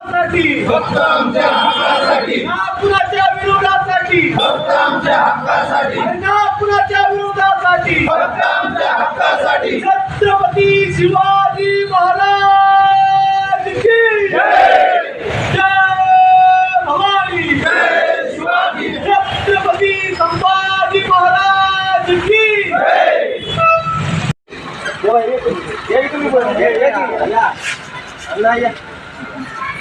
फक्त आमच्या हक्कासाठी. नागपुराच्या विरोधासाठी. फक्त आमच्या हक्कासाठी. आणि नागपुराच्या विरोधासाठी. फक्त आमच्या हक्कासाठी. छत्रपती शिवाजी महाराज की जय! जय भवानी. जय शिवाजी. छत्रपती संभाजी महाराज की जय! आमच्या हक्कासाठी फक्त आमच्या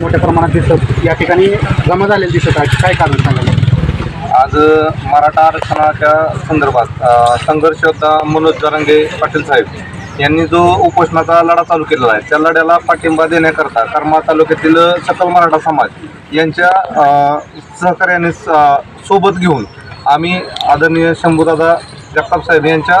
मोठ्या प्रमाणात दिसत या ठिकाणी जमा झालेले दिसत आहेत काय कारण सांगायला आज मराठा आरक्षणाच्या संदर्भात अ, संघर्ष योद्धा मनोज जरांगे पाटील साहेब यांनी जो उपोषणाचा लढा चालू केलेला आहे त्या लढ्याला पाठिंबा देण्याकरता कर्मा तालुक्यातील सकल मराठा समाज यांच्या अ, सहकार्याने स- सोबत घेऊन आम्ही आदरणीय शंभूदादा जगताप साहेब यांच्या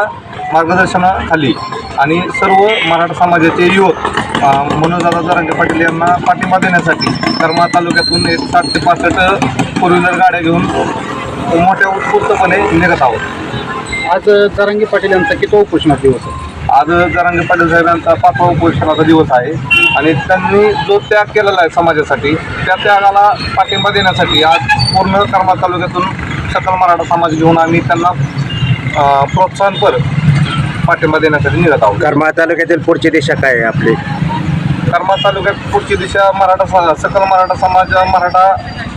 मार्गदर्शनाखाली आणि सर्व मराठा समाजाचे युवक मनोजदादा जरांगे पाटील यांना पाठिंबा देण्यासाठी करमाळ तालुक्यातून एक साठ ते पासष्ट फोर व्हीलर गाड्या घेऊन मोठ्या उत्स्फूर्तपणे निघत आहोत. आज जरांगी पाटील यांचा किती उपोषणाचा दिवस आहे? आज जरांगे पाटील साहेब यांचा पाचवा उपोषणाचा दिवस आहे आणि त्यांनी जो त्याग केलेला आहे समाजासाठी त्या त्यागाला पाठिंबा देण्यासाठी आज पूर्ण करमाळ तालुक्यातून सकल मराठा समाज घेऊन आम्ही त्यांना प्रोत्साहनपर पाठिंबा देण्यासाठी निघत आहोत करमाळ तालुक्यातील पुढची दिशा काय आहे आपली करमाळ तालुक्यात पुढची दिशा मराठा स- सकल मराठा समाज मराठा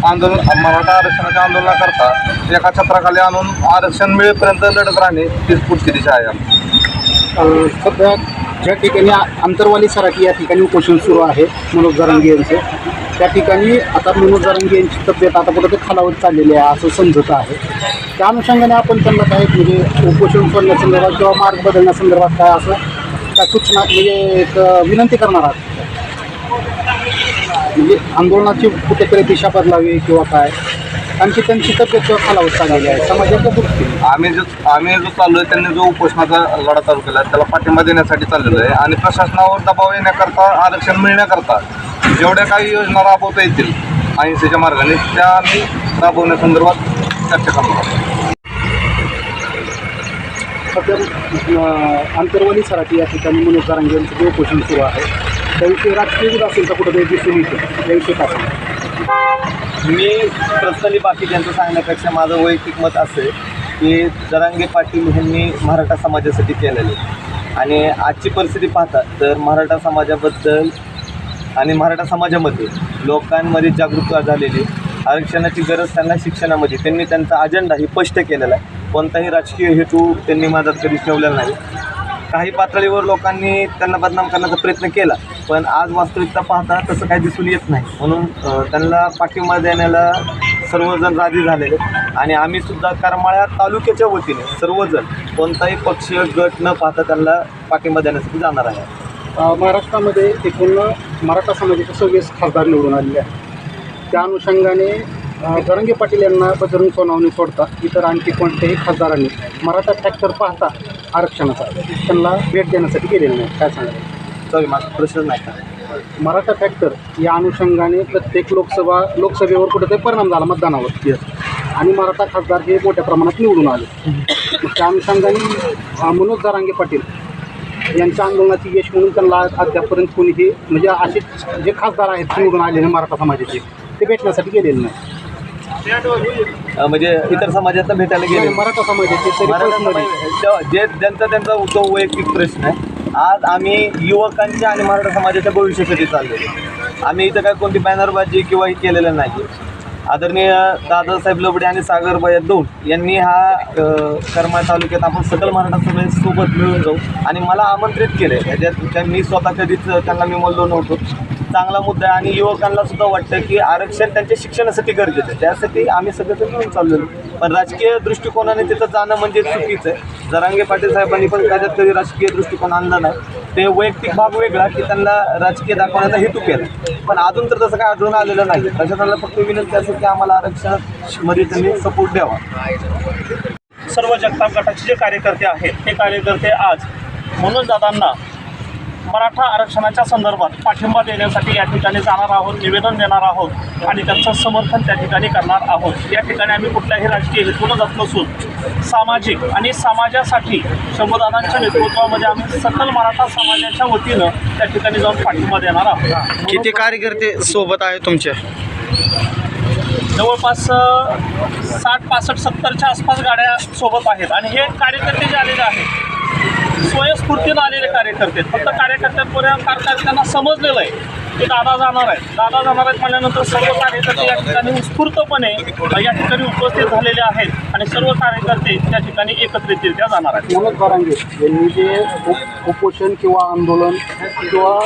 आंदोलन मराठा आरक्षणाच्या आंदोलनाकरता एका छत्राखाली आणून आरक्षण मिळेपर्यंत लढत राहणे हीच पुढची दिशा आहे आमची. अ, सध्या ज्या ठिकाणी आंतरवाली सराठी या ठिकाणी उपोषण सुरू आहे मनोज जरांगे यांचे त्या ठिकाणी आता मनोज जरांगे यांची तब्येत आता कुठं ते खालावत चाललेली आहे असं समजत आहे. त्या अनुषंगाने आपण त्यांना काय म्हणजे उपोषण सोडण्यासंदर्भात किंवा मार्ग बदलण्यासंदर्भात काय असं काय सूचना म्हणजे एक विनंती करणार आहात? म्हणजे आंदोलनाची कुठेतरी दिशा बदलावी किंवा काय? आणखी त्यांची तब्येत किंवा खालावत चाललेली आहे. समाजाच्या दृष्टीने. आम्ही जो आम्ही जो चाललोय त्यांनी जो उपोषणाचा लढा चालू केला आहे, त्याला पाठिंबा देण्यासाठी चाललेलो आहे. आणि प्रशासनावर दबाव येण्याकरता आरक्षण मिळण्याकरता जेवढ्या काही योजना राबवता येतील अहिंसेच्या मार्गाने त्या आम्ही राबवण्यासंदर्भात चर्चा करणार आहोत. सध्या सराठी या ठिकाणी मनोज जारांगे यांचं जे उपोषण सुरू आहे त्याविषयी राजकीय उदासीन का कुठं दिसून येते. त्याविषयी काय मी पर्सनली बाकी त्यांचं सांगण्यापेक्षा माझं वैयक्तिक मत असं आहे की जरांगे पाटील यांनी मराठा समाजासाठी केलेले आणि आजची परिस्थिती पाहता तर मराठा समाजाबद्दल आणि मराठा समाजामध्ये लोकांमध्ये जागरूकता झालेली आरक्षणाची गरज त्यांना शिक्षणामध्ये त्यांनी त्यांचा अजेंडा ही स्पष्ट केलेला आहे. कोणताही राजकीय हेतू त्यांनी माझ्यात कधी ठेवलेला नाही. काही पातळीवर लोकांनी त्यांना बदनाम करण्याचा प्रयत्न केला. पण आज वास्तविकता पाहता तसं काही दिसून येत नाही. म्हणून त्यांना पाठिंबा देण्याला सर्वजण राजी झालेले आणि आम्ही सुद्धा करमाळ्या तालुक्याच्या वतीने सर्वजण कोणताही पक्षीय गट न पाहता त्यांना पाठिंबा देण्यासाठी जाणार आहे. महाराष्ट्रामध्ये एकूण मराठा समाजाचे सव्वीस खासदार निवडून आलेले आहेत. त्या अनुषंगाने धरंगे पाटील यांना बजरंग सोनावणी सोडता इतर आणखी कोणत्याही खासदारांनी मराठा फॅक्टर पाहता आरक्षणाचा त्यांना भेट देण्यासाठी गेलेले नाही काय सांगायचं सॉरी माझा प्रश्न नाही का? मराठा फॅक्टर या अनुषंगाने प्रत्येक लोकसभा लोकसभेवर कुठेतरी परिणाम झाला मतदानावर. आणि मराठा खासदार हे मोठ्या प्रमाणात निवडून आले. त्या अनुषंगाने मनोज जारांगे पाटील यांच्या आंदोलनाची यश म्हणून त्यांना अद्यापर्यंत कोणीही म्हणजे असे जे खासदार आहेत निवडून आलेले मराठा समाजाचे ते भेटण्यासाठी गेलेले नाही. म्हणजे इतर समाजात भेटायला गेले मराठा समाजाचे तरी मराठा personally समाज- त्या- जे ज्यांचा त्यांचा तो वैयक्तिक प्रश्न आहे आज आम्ही युवकांच्या आणि मराठा समाजाच्या भविष्यासाठी चाललेलो आम्ही इथं काय कोणती बॅनरबाजी किंवा हे केलेलं नाही आदरणीय दादासाहेब लबडे आणि सागर भैया दौंड यांनी हा करमाळ तालुक्यात आपण सकल मराठा समाजासोबत मिळून जाऊ आणि मला आमंत्रित केले ह्याच्यात मी स्वतः कधीच त्यांना मी बोललो नव्हतो. चांगला मुद्दा आहे आणि युवकांना सुद्धा वाटतं की आरक्षण त्यांच्या शिक्षणासाठी गरजेचं आहे. त्यासाठी आम्ही सगळं मिळून चाललेलो पण राजकीय दृष्टिकोनाने तिथं जाणं म्हणजे चुकीचं आहे. जरांगे पाटील साहेबांनी पण त्याच्यात कधी राजकीय दृष्टिकोन आणला नाही. ते वैयक्तिक भाग वेगळा की त्यांना राजकीय दाखवण्याचा हेतू केला. पण अजून तर तसं काय आढळून आलेलं नाही. प्रशासनाला फक्त विनंती असेल की आम्हाला आरक्षणामध्ये त्यांनी सपोर्ट द्यावा. सर्व जगताप गटाचे जे कार्यकर्ते आहेत ते कार्यकर्ते आज मनोज दादांना मराठा आरक्षणाच्या संदर्भात पाठिंबा देण्यासाठी या ठिकाणी जाणार आहोत निवेदन देणार आहोत आणि त्यांचं समर्थन त्या ठिकाणी करणार आहोत. या ठिकाणी आम्ही कुठल्याही राजकीय हेतून जात नसून सामाजिक आणि समाजासाठी शंभूदादांच्या नेतृत्वामध्ये आम्ही सकल मराठा समाजाच्या वतीनं त्या ठिकाणी जाऊन पाठिंबा देणार आहोत. किती कार्यकर्ते सोबत आहे तुमच्या जवळपास साठ पासष्ट सत्तरच्या आसपास गाड्या सोबत आहेत आणि हे कार्यकर्ते जे आलेले आहेत स्वयंस्फूर्तीनं आलेले कार्यकर्ते फक्त कार्यकर्त्यांपर्यंत कार्यकर्त्यांना समजलेलं आहे. की दादा जाणार आहेत. दादा जाणार आहेत म्हणल्यानंतर सर्व कार्यकर्ते या ठिकाणी उत्स्फूर्तपणे या ठिकाणी उपस्थित झालेले आहेत आणि सर्व कार्यकर्ते त्या ठिकाणी एकत्रितरित्या जाणार आहेत. मनोज जरांगे यांनी जे उपोषण किंवा आंदोलन किंवा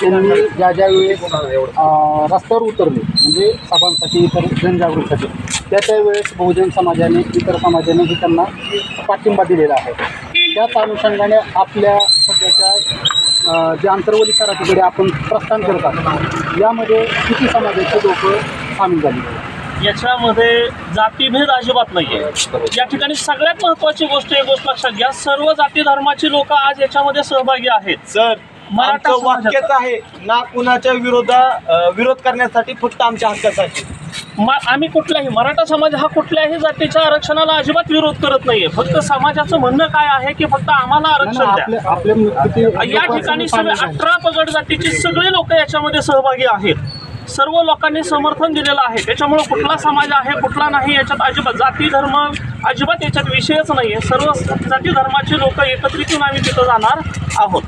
त्यांनी ज्या ज्या वेळेस रस्त्यावर उतरले म्हणजे सभांसाठी इतर जनजागृतीसाठी त्या त्या वेळेस बहुजन समाजाने इतर समाजानेही त्यांना पाठिंबा दिलेला आहे. त्याच अनुषंगाने आपल्या सध्याच्या जे आंतरवली सराठीकडे आपण प्रस्थान करतात यामध्ये किती समाजाचे लोक सामील झाले? याच्यामध्ये जातीभेद अजिबात नाही आहे या ठिकाणी सगळ्यात महत्त्वाची गोष्ट एक गोष्ट लक्षात घ्या सर्व जाती धर्माची लोक आज याच्यामध्ये सहभागी आहेत. सर आमचं. वाक्यच आहे ना कुणाच्या विरोधा विरोध करण्यासाठी फक्त आमच्या हक्कासाठी. मा आम्ही कुठल्याही मराठा समाज हा कुठल्याही जातीच्या आरक्षणाला अजिबात विरोध करत नाहीये. फक्त समाजाचं म्हणणं काय आहे की फक्त आम्हाला आरक्षण द्या. या ठिकाणी सगळे? अठरा पगड जातीचे सगळे लोक याच्यामध्ये सहभागी आहेत. सर्व लोकांनी समर्थन दिलेलं आहे. त्याच्यामुळे कुठला समाज आहे कुठला नाही याच्यात अजिबात जाती धर्म अजिबात याच्यात विषयच नाही आहे सर्व जाती धर्माचे लोक एकत्रित येऊन आम्ही तिथं जाणार आहोत.